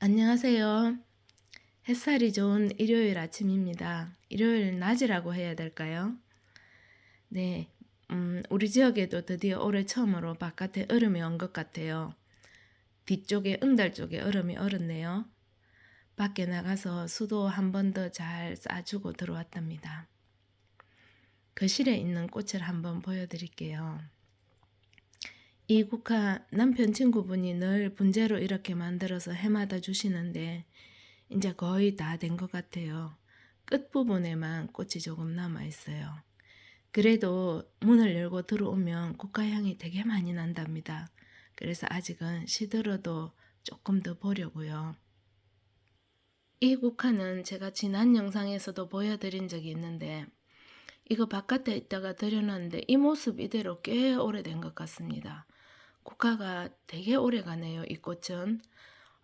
안녕하세요. 햇살이 좋은 일요일 아침입니다. 일요일 낮이라고 해야 될까요? 네, 음, 우리 지역에도 드디어 올해 처음으로 바깥에 얼음이 온 것 같아요. 뒤쪽에 응달 쪽에 얼음이 얼었네요. 밖에 나가서 수도 한 번 더 잘 싸주고 들어왔답니다. 거실에 있는 꽃을 한번 보여드릴게요. 이 국화 남편 친구분이 늘 분재로 이렇게 만들어서 해마다 주시는데 이제 거의 다 된 것 같아요. 끝부분에만 꽃이 조금 남아 있어요. 그래도 문을 열고 들어오면 국화향이 되게 많이 난답니다. 그래서 아직은 시들어도 조금 더 보려고요. 이 국화는 제가 지난 영상에서도 보여드린 적이 있는데 이거 바깥에 있다가 들여놨는데 이 모습 이대로 꽤 오래된 것 같습니다. 국화가 되게 오래 가네요. 이 꽃은.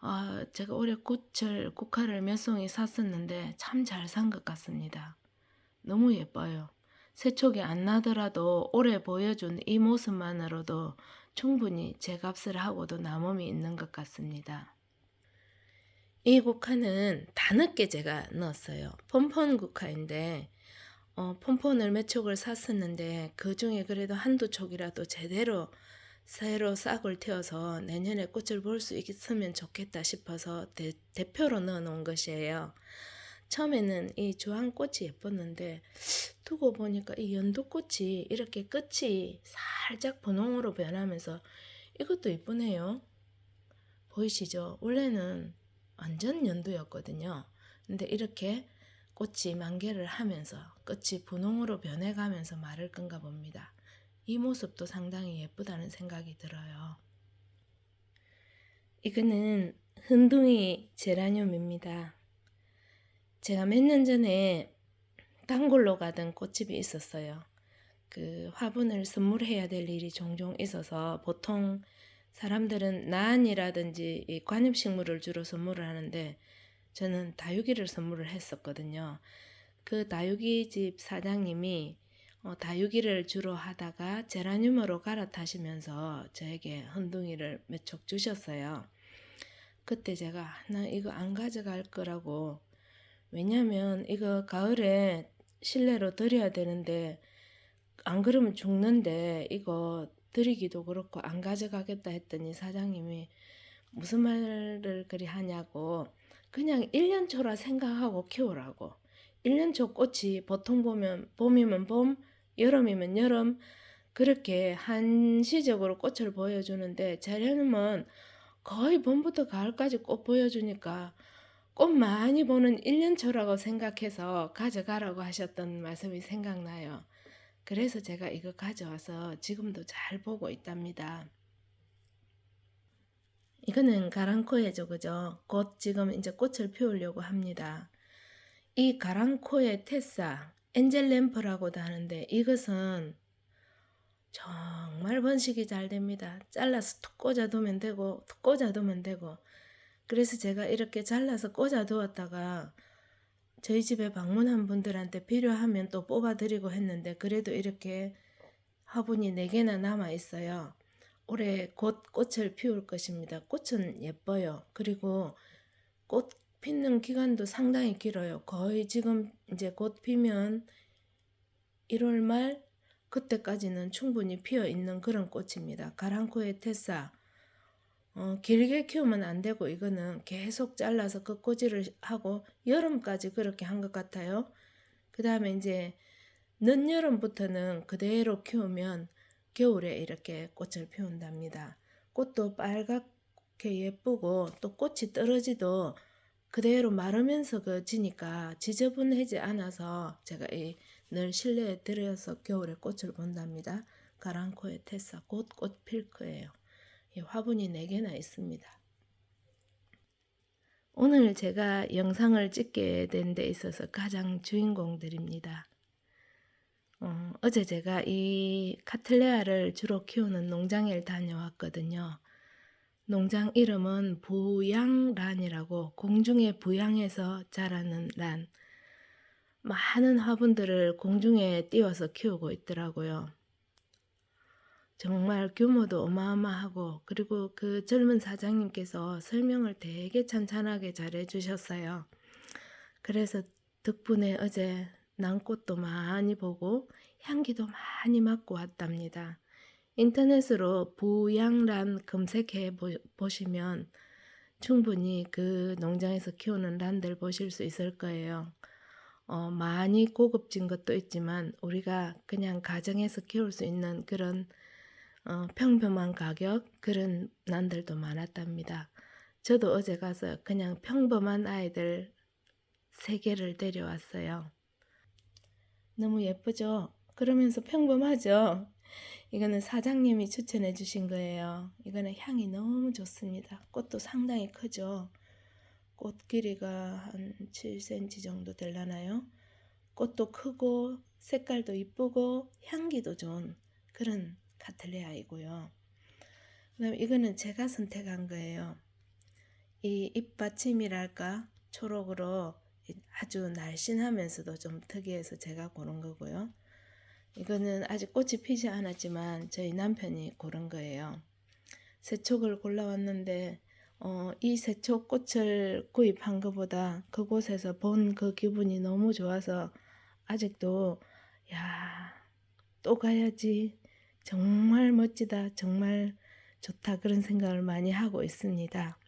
아, 제가 올해 꽃을 국화를 몇 송이 샀었는데 참 잘 산 것 같습니다. 너무 예뻐요. 세촉이 안 나더라도 오래 보여준 이 모습만으로도 충분히 제 값을 하고도 남음이 있는 것 같습니다. 이 국화는 다 늦게 제가 넣었어요. 폰폰 국화인데 어, 폰폰을 몇 촉을 샀었는데 그 중에 그래도 한두 촉이라도 제대로 새로 싹을 틔워서 내년에 꽃을 볼 수 있으면 좋겠다 싶어서 대, 대표로 넣어 놓은 것이에요. 처음에는 이 주황꽃이 예뻤는데 두고 보니까 이 연두꽃이 이렇게 끝이 살짝 분홍으로 변하면서 이것도 이쁘네요. 보이시죠? 원래는 완전 연두였거든요. 근데 이렇게 꽃이 만개를 하면서 끝이 분홍으로 변해가면서 말을 끈가 봅니다. 이 모습도 상당히 예쁘다는 생각이 들어요. 이거는 흔둥이 제라늄입니다. 제가 몇 년 전에 단골로 가던 꽃집이 있었어요. 그 화분을 선물해야 될 일이 종종 있어서 보통 사람들은 나안이라든지 이 관엽식물을 주로 선물을 하는데 저는 다육이를 선물을 했었거든요. 그 다육이 집 사장님이 어, 다육이를 주로 하다가 제라늄으로 갈아타시면서 저에게 흔둥이를 몇 촉 주셨어요. 그때 제가 아, 나 이거 안 가져갈 거라고. 왜냐면 이거 가을에 실내로 들여야 되는데 안 그러면 죽는데 이거 드리기도 그렇고 안 가져가겠다 했더니 사장님이 무슨 말을 그리 하냐고. 그냥 1년 초라 생각하고 키우라고. 1년 초 꽃이 보통 보면 봄이면 봄 여름이면 여름 그렇게 한시적으로 꽃을 보여주는데 제려님은 거의 봄부터 가을까지 꽃 보여주니까 꽃 많이 보는 1년초라고 생각해서 가져가라고 하셨던 말씀이 생각나요. 그래서 제가 이거 가져와서 지금도 잘 보고 있답니다. 이거는 가랑코에죠, 그죠? 곧 지금 이제 꽃을 피우려고 합니다. 이 가랑코의 테사, 엔젤 램프라고도 하는데 이것은 정말 번식이 잘 됩니다. 잘라서 툭 꽂아두면 되고 툭 꽂아두면 되고 그래서 제가 이렇게 잘라서 꽂아두었다가 저희 집에 방문한 분들한테 필요하면 또 뽑아드리고 했는데 그래도 이렇게 화분이 4개나 남아 있어요. 올해 곧 꽃을 피울 것입니다. 꽃은 예뻐요. 그리고 꽃 피는 기간도 상당히 길어요. 거의 지금 이제 곧 피면 1월 말 그때까지는 충분히 피어 있는 그런 꽃입니다. 가랑코의 테사. 어, 길게 키우면 안 되고 이거는 계속 잘라서 끝꽂이를 하고 여름까지 그렇게 한 것 같아요. 그 다음에 이제 늦여름부터는 그대로 키우면 겨울에 이렇게 꽃을 피운답니다. 꽃도 빨갛게 예쁘고 또 꽃이 떨어지도 그대로 마르면서 그 지니까 지저분하지 않아서 제가 이 늘 실내에 들여서 겨울에 꽃을 본답니다. 가랑코의 테사 곧 꽃 필 거예요. 화분이 4개나 있습니다. 오늘 제가 영상을 찍게 된 데 있어서 가장 주인공들입니다. 어, 어제 제가 이 카틀레아를 주로 키우는 농장에 다녀왔거든요. 농장 이름은 부양란이라고 공중에 부양해서 자라는 란. 많은 화분들을 공중에 띄워서 키우고 있더라고요. 정말 규모도 어마어마하고 그리고 그 젊은 사장님께서 설명을 되게 찬찬하게 잘 해 주셨어요. 그래서 덕분에 어제 난꽃도 많이 보고 향기도 많이 맡고 왔답니다. 인터넷으로 부양란 검색해 보- 보시면 충분히 그 농장에서 키우는 란들 보실 수 있을 거예요. 어, 많이 고급진 것도 있지만 우리가 그냥 가정에서 키울 수 있는 그런 어, 평범한 가격 그런 난들도 많았답니다. 저도 어제 가서 그냥 평범한 아이들 세 개를 데려왔어요. 너무 예쁘죠? 그러면서 평범하죠? 이거는 사장님이 추천해 주신 거예요. 이거는 향이 너무 좋습니다. 꽃도 상당히 크죠? 꽃 길이가 한 7cm 정도 되려나요? 꽃도 크고 색깔도 이쁘고 향기도 좋은 그런 카틀레아이고요. 그다음 이거는 제가 선택한 거예요. 이 잎받침이랄까 초록으로 아주 날씬하면서도 좀 특이해서 제가 고른 거고요. 이거는 아직 꽃이 피지 않았지만 저희 남편이 고른 거예요. 세촉을 골라왔는데 어, 이 세촉 꽃을 구입한 것보다 그곳에서 본 그 기분이 너무 좋아서 아직도 야, 또 가야지. 정말 멋지다. 정말 좋다. 그런 생각을 많이 하고 있습니다.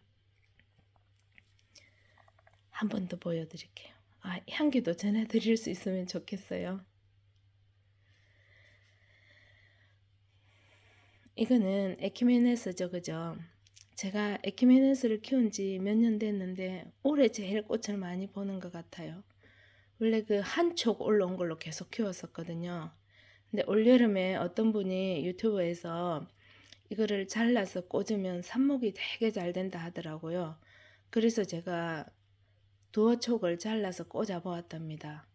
한 번 더 보여드릴게요. 아, 향기도 전해드릴 수 있으면 좋겠어요. 이거는 에키메네스죠, 그죠? 제가 에키메네스를 키운 지 몇 년 됐는데 올해 제일 꽃을 많이 보는 것 같아요. 원래 그 한촉 올라온 걸로 계속 키웠었거든요. 근데 올여름에 어떤 분이 유튜브에서 이거를 잘라서 꽂으면 삽목이 되게 잘 된다 하더라고요. 그래서 제가 두어 촉을 잘라서 꽂아 보았답니다.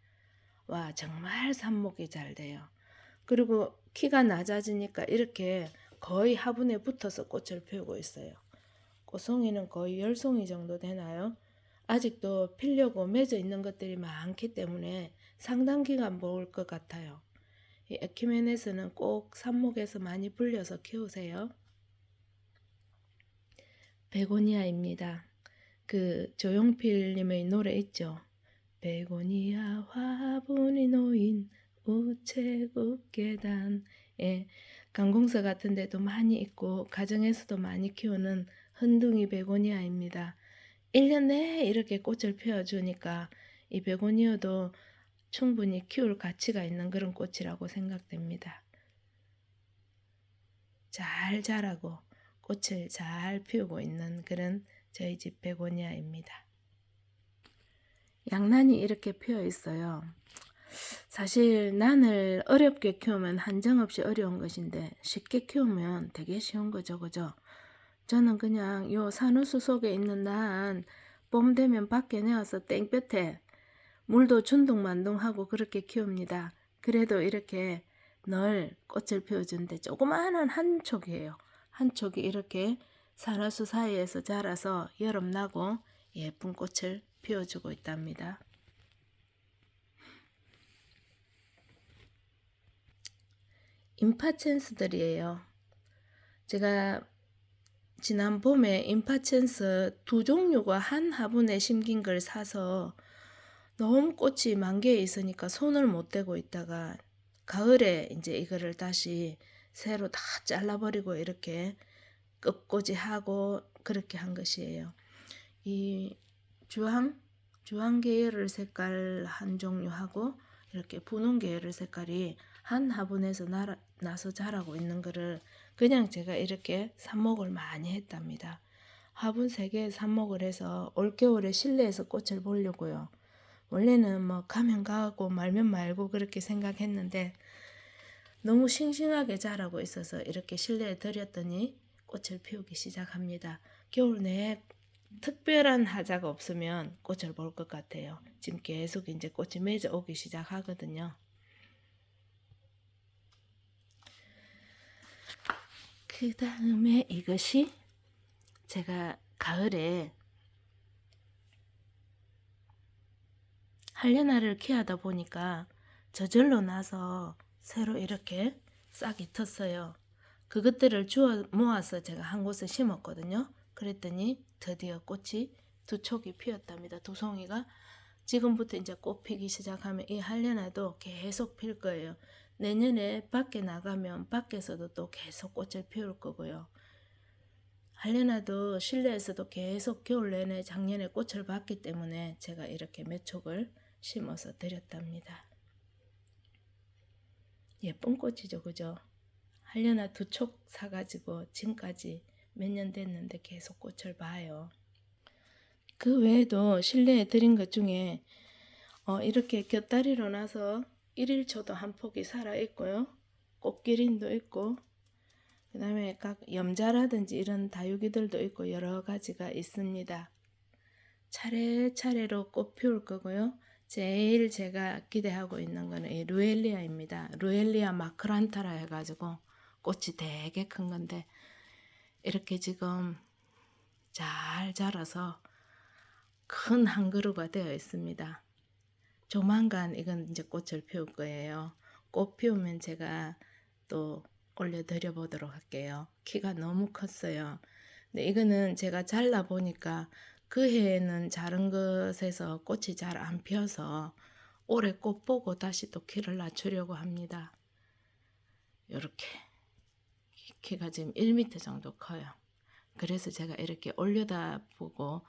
와, 정말 삽목이 잘 돼요. 그리고 키가 낮아지니까 이렇게 거의 화분에 붙어서 꽃을 피우고 있어요. 꽃송이는 거의 열송이 정도 되나요? 아직도 피려고 맺어 있는 것들이 많기 때문에 상당 기간 먹을 것 같아요. 이 에키메네스는 꼭 삽목에서 많이 불려서 키우세요. 베고니아입니다. 그 조용필님의 노래 있죠. 베고니아 화분이 놓인 우체국 계단에 관공서 같은 데도 많이 있고 가정에서도 많이 키우는 흔둥이 베고니아입니다. 1년 내에 이렇게 꽃을 피워주니까 이 베고니아도 충분히 키울 가치가 있는 그런 꽃이라고 생각됩니다. 잘 자라고 꽃을 잘 피우고 있는 그런 저희 집 베고니아입니다. 양난이 이렇게 피어 있어요. 사실 난을 어렵게 키우면 한정없이 어려운 것인데 쉽게 키우면 되게 쉬운 거죠, 그죠? 저는 그냥 요 산호수 속에 있는 난 봄 되면 밖에 내어서 땡볕에 물도 준둥만둥하고 그렇게 키웁니다. 그래도 이렇게 늘 꽃을 피워주는데 조그마한 한 촉이에요. 한 촉이 이렇게 산호수 사이에서 자라서 여름 나고 예쁜 꽃을 피워주고 있답니다. 임파첸스들이에요. 제가 지난 봄에 임파첸스 두 종류가 한 화분에 심긴 걸 사서 너무 꽃이 만개에 있으니까 손을 못 대고 있다가 가을에 이제 이거를 다시 새로 다 잘라버리고 이렇게 끝꽂이 하고 그렇게 한 것이에요. 이 주황 주황 계열 색깔 한 종류하고 이렇게 분홍 계열 색깔이 한 화분에서 나, 나서 자라고 있는 거를 그냥 제가 이렇게 삽목을 많이 했답니다. 화분 3개에 삽목을 해서 올겨울에 실내에서 꽃을 보려고요. 원래는 뭐 가면 가고 말면 말고 그렇게 생각했는데 너무 싱싱하게 자라고 있어서 이렇게 실내에 들였더니 꽃을 피우기 시작합니다. 겨울 내에 특별한 하자가 없으면 꽃을 볼 것 같아요. 지금 계속 이제 꽃이 맺어 오기 시작하거든요. 그 다음에 이것이 제가 가을에 한려나를 키우다 보니까 저절로 나서 새로 이렇게 싹이 텄어요. 그것들을 주워 모아서 제가 한 곳에 심었거든요. 그랬더니 드디어 꽃이 두 촉이 피었답니다. 두 송이가 지금부터 이제 꽃 피기 시작하면 이 한려나도 계속 필 거예요. 내년에 밖에 나가면 밖에서도 또 계속 꽃을 피울 거고요. 한려나도 실내에서도 계속 겨울 내내 작년에 꽃을 봤기 때문에 제가 이렇게 몇 촉을 심어서 드렸답니다. 예쁜 꽃이죠, 그죠? 한려나 두 촉 사가지고 지금까지 몇 년 됐는데 계속 꽃을 봐요. 그 외에도 실내에 드린 것 중에 어, 이렇게 곁다리로 나서 일일초도 한 폭이 살아 있고요. 꽃기린도 있고 그 다음에 각 염자라든지 이런 다육이들도 있고 여러 가지가 있습니다. 차례차례로 꽃 피울 거고요. 제일 제가 기대하고 있는 거는 이 루엘리아입니다. 루엘리아 마크란타라 해가지고 꽃이 되게 큰 건데 이렇게 지금 잘 자라서 큰 한 그루가 되어 있습니다. 조만간 이건 이제 꽃을 피울 거예요. 꽃 피우면 제가 또 올려드려 보도록 할게요. 키가 너무 컸어요. 근데 이거는 제가 잘라 보니까 그 해에는 자른 것에서 꽃이 잘 안 피어서 올해 꽃 보고 다시 또 키를 낮추려고 합니다. 이렇게 키가 지금 1m 정도 커요. 그래서 제가 이렇게 올려다 보고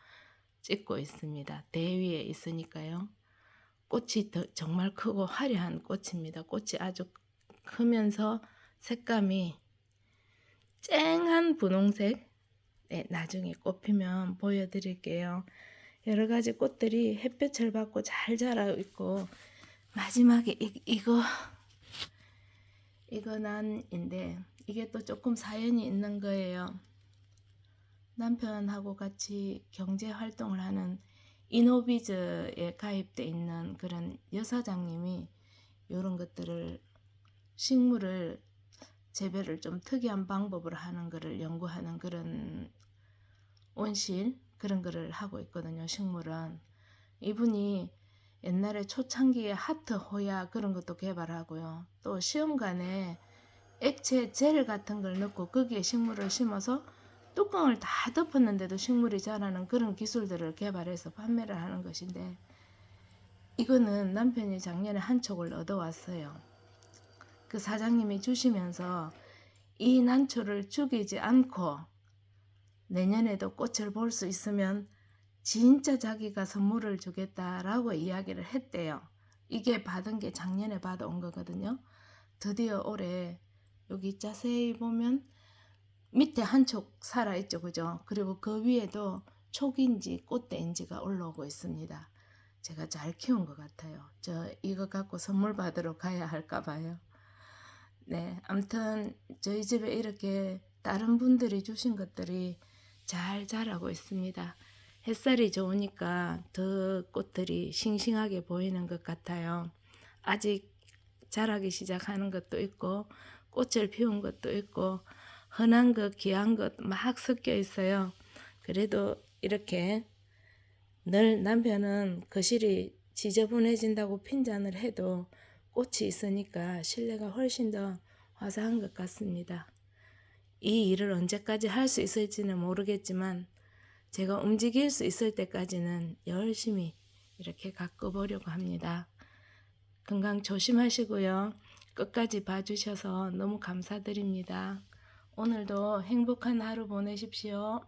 찍고 있습니다. 대 위에 있으니까요. 꽃이 더, 정말 크고 화려한 꽃입니다. 꽃이 아주 크면서 색감이 쨍한 분홍색. 네, 나중에 꽃 피면 보여드릴게요. 여러 가지 꽃들이 햇볕을 받고 잘 자라고 있고 마지막에 이, 이거 이거 난인데 이게 또 조금 사연이 있는 거예요. 남편하고 같이 경제 활동을 하는 이노비즈에 가입돼 있는 그런 여사장님이 이런 것들을 식물을 재배를 좀 특이한 방법으로 하는 거를 연구하는 그런 온실 그런 거를 하고 있거든요. 식물은 이분이 옛날에 초창기에 하트 호야 그런 것도 개발하고요. 또 시험관에 액체 젤 같은 걸 넣고 거기에 식물을 심어서 뚜껑을 다 덮었는데도 식물이 자라는 그런 기술들을 개발해서 판매를 하는 것인데 이거는 남편이 작년에 한 촉을 얻어왔어요. 그 사장님이 주시면서 이 난초를 죽이지 않고 내년에도 꽃을 볼 수 있으면 진짜 자기가 선물을 주겠다라고 이야기를 했대요. 이게 받은 게 작년에 받아온 거거든요. 드디어 올해 여기 자세히 보면 밑에 한 촉 살아있죠, 그죠? 그리고 그 위에도 촉인지 꽃대인지가 올라오고 있습니다. 제가 잘 키운 것 같아요. 저 이거 갖고 선물 받으러 가야 할까 봐요. 네, 아무튼 저희 집에 이렇게 다른 분들이 주신 것들이 잘 자라고 있습니다. 햇살이 좋으니까 더 꽃들이 싱싱하게 보이는 것 같아요. 아직 자라기 시작하는 것도 있고 꽃을 피운 것도 있고 흔한 것, 귀한 것 막 섞여 있어요. 그래도 이렇게 늘 남편은 거실이 지저분해진다고 핀잔을 해도 꽃이 있으니까 실내가 훨씬 더 화사한 것 같습니다. 이 일을 언제까지 할 수 있을지는 모르겠지만 제가 움직일 수 있을 때까지는 열심히 이렇게 가꿔 보려고 합니다. 건강 조심하시고요. 끝까지 봐주셔서 너무 감사드립니다. 오늘도 행복한 하루 보내십시오.